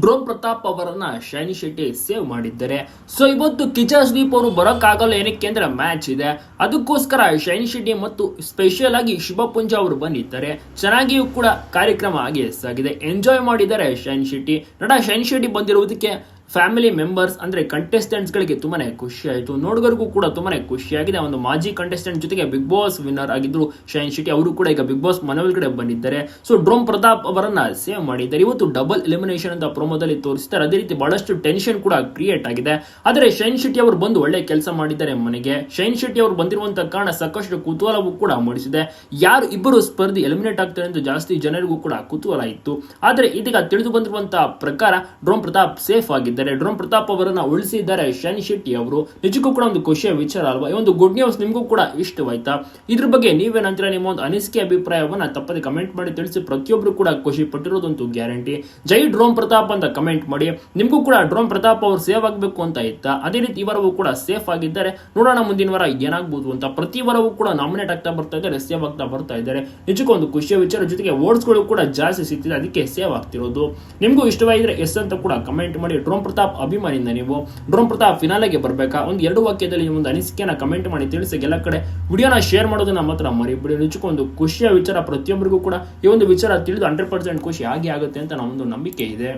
Drone Pratap ಅವರನ್ನ shiny Shetty save ಮಾಡಿದ್ದಾರೆ. So ಇವತ್ತು ಕಿಚನ್ ದೀಪ್ ಅವರು ಬರೋಕ್ಕಾಗಲ್ಲ ಏನಕ್ಕೆ ಅಂದ್ರೆ ಮ್ಯಾಚ್ ಇದೆ. ಅದಕ್ಕೋಸ್ಕರ ಶೈನಿ ಶೆಟ್ಟಿ ಮತ್ತು ಸ್ಪೆಷಲ್ ಆಗಿ ಶುಭ ಪುಂಜ ಅವರು ಬಂದಿದ್ದಾರೆ. ಚೆನ್ನಾಗಿಯೂ ಕೂಡ ಕಾರ್ಯಕ್ರಮ ಆಗಿ ಸಾಗಿದೆ. ಎಂಜಾಯ್ ಮಾಡಿದ್ದಾರೆ ಶೈನಿ ಶೆಟ್ಟಿ. ನಟ ಶೈನಿ ಶೆಟ್ಟಿ ಬಂದಿರುವುದಕ್ಕೆ ಫ್ಯಾಮಿಲಿ ಮೆಂಬರ್ಸ್ ಅಂದ್ರೆ ಕಂಟೆಸ್ಟೆಂಟ್ಸ್ಗಳಿಗೆ ಗಳಿಗೆ ತುಂಬಾನೇ ಖುಷಿ ಆಯಿತು. ನೋಡುಗರಿಗೂ ಕೂಡ ತುಂಬಾನೇ ಖುಷಿಯಾಗಿದೆ ಒಂದು ಮಾಜಿ ಕಂಟೆಸ್ಟೆಂಟ್ ಜೊತೆಗೆ ಬಿಗ್ ಬಾಸ್ ವಿನ್ನರ್ ಆಗಿದ್ರು ಶೈನ್ ಶೆಟ್ಟಿ. ಅವರು ಕೂಡ ಈಗ ಬಿಗ್ ಬಾಸ್ ಮನೆ ಒಳಗಡೆ ಬಂದಿದ್ದಾರೆ. ಸೊ ಡ್ರೋಮ್ ಪ್ರತಾಪ್ ಅವರನ್ನ ಸೇವ್ ಮಾಡಿದ್ದಾರೆ. ಇವತ್ತು ಡಬಲ್ ಎಲಿಮಿನೇಷನ್ ಅಂತ ಪ್ರೊಮೋದಲ್ಲಿ ತೋರಿಸ್ತಾರೆ. ಅದೇ ರೀತಿ ಬಹಳಷ್ಟು ಟೆನ್ಷನ್ ಕೂಡ ಕ್ರಿಯೇಟ್ ಆಗಿದೆ. ಆದರೆ ಶೈನ್ ಶೆಟ್ಟಿ ಅವರು ಬಂದು ಒಳ್ಳೆ ಕೆಲಸ ಮಾಡಿದ್ದಾರೆ ಮನೆಗೆ. ಶೈನ್ ಶೆಟ್ಟಿ ಅವರು ಬಂದಿರುವಂತಹ ಕಾರಣ ಸಾಕಷ್ಟು ಕುತೂಹಲವೂ ಕೂಡ ಮೂಡಿಸಿದೆ. ಯಾರು ಇಬ್ಬರು ಸ್ಪರ್ಧಿ ಎಲಿಮಿನೇಟ್ ಆಗ್ತಾರೆ ಅಂತ ಜಾಸ್ತಿ ಜನರಿಗೂ ಕೂಡ ಕುತೂಹಲ ಇತ್ತು. ಆದರೆ ಇದೀಗ ತಿಳಿದು ಬಂದಿರುವಂತಹ ಪ್ರಕಾರ ಡ್ರೋಮ್ ಪ್ರತಾಪ್ ಸೇಫ್ ಆಗಿದ್ದಾರೆ ಡ್ರೋನ್ ಪ್ರತಾಪ್ ಅವರನ್ನ ಉಳಿಸಿದ್ದಾರೆ ಶನಿ ಶೆಟ್ಟಿ ಅವರು. ನಿಜಕ್ಕೂ ಕೂಡ ಒಂದು ಖುಷಿಯ ವಿಚಾರ ಅಲ್ವಾ? ಈ ಒಂದು ಗುಡ್ ನ್ಯೂಸ್ ನಿಮಗೂ ಕೂಡ ಇಷ್ಟವಾಯ್ತಾ? ಇದ್ರ ಬಗ್ಗೆ ನೀವೇನಂತರ ನಿಮ್ಮ ಒಂದು ಅನಿಸಿಕೆ ಅಭಿಪ್ರಾಯವನ್ನ ತಪ್ಪದೆ ಕಮೆಂಟ್ ಮಾಡಿ ತಿಳಿಸಿ ಪ್ರತಿಯೊಬ್ಬರು ಕೂಡ ಖುಷಿ ಪಟ್ಟಿರೋದಂತೂ ಗ್ಯಾರಂಟಿ. ಜೈ ಡ್ರೋಮ್ ಪ್ರತಾಪ್ ಅಂತ ಕಮೆಂಟ್ ಮಾಡಿ. ನಿಮಗೂ ಕೂಡ ಡ್ರೋನ್ ಪ್ರತಾಪ್ ಅವರು ಸೇವ್ ಆಗಬೇಕು ಅಂತ ಇತ್ತಾ? ಅದೇ ರೀತಿ ಇವರವೂ ವಾರವೂ ಕೂಡ ಸೇಫ್ ಆಗಿದ್ದಾರೆ. ನೋಡೋಣ ಮುಂದಿನ ವಾರ ಏನಾಗ್ಬೋದು ಅಂತ. ಪ್ರತಿ ವಾರವೂ ಕೂಡ ನಾಮಿನೇಟ್ ಆಗ್ತಾ ಬರ್ತಾ ಇದ್ದಾರೆ, ಸೇವ್ ಆಗ್ತಾ ಬರ್ತಾ ಇದ್ದಾರೆ. ನಿಜಕ್ಕೂ ಒಂದು ಖುಷಿಯ ವಿಚಾರ ಜೊತೆಗೆ ವೋಟ್ಸ್ಗಳು ಕೂಡ ಜಾಸ್ತಿ ಸಿಗ್ತಿದೆ, ಅದಕ್ಕೆ ಸೇವ್ ಆಗ್ತಿರೋದು. ನಿಮಗೂ ಇಷ್ಟವಾಗಿದ್ರೆ ಎಸ್ ಅಂತ ಕೂಡ ಕಮೆಂಟ್ ಮಾಡಿ. ಡ್ರೋಮ್ ಪ್ರತಾಪ್ ಅಭಿಮಾನಿಯಿಂದ ನೀವು. ಡ್ರೋನ್ ಪ್ರತಾಪ್ ಫಿನಾಲೆಗೆ ಬರಬೇಕಾ? ಒಂದು ಎರಡು ವಾಕ್ಯದಲ್ಲಿ ನಿಮ್ಮ ಒಂದು ಅನಿಸಿಕೆಯನ್ನು ಕಮೆಂಟ್ ಮಾಡಿ ತಿಳಿಸಿ. ಎಲ್ಲ ಕಡೆ ವಿಡಿಯೋನ ಶೇರ್ ಮಾಡೋದನ್ನ ಮಾತ್ರ ಮರಿಬಿಡಿ. ನಿಜಕ್ಕೂ ಒಂದು ಖುಷಿಯ ವಿಚಾರ ಪ್ರತಿಯೊಬ್ಬರಿಗೂ ಕೂಡ ಈ ಒಂದು ವಿಚಾರ ತಿಳಿದು ಹಂಡ್ರೆಡ್ ಪರ್ಸೆಂಟ್ ಖುಷಿ ಆಗಿ ಆಗುತ್ತೆ ಅಂತ ನಮ್ಮೊಂದು ನಂಬಿಕೆ ಇದೆ.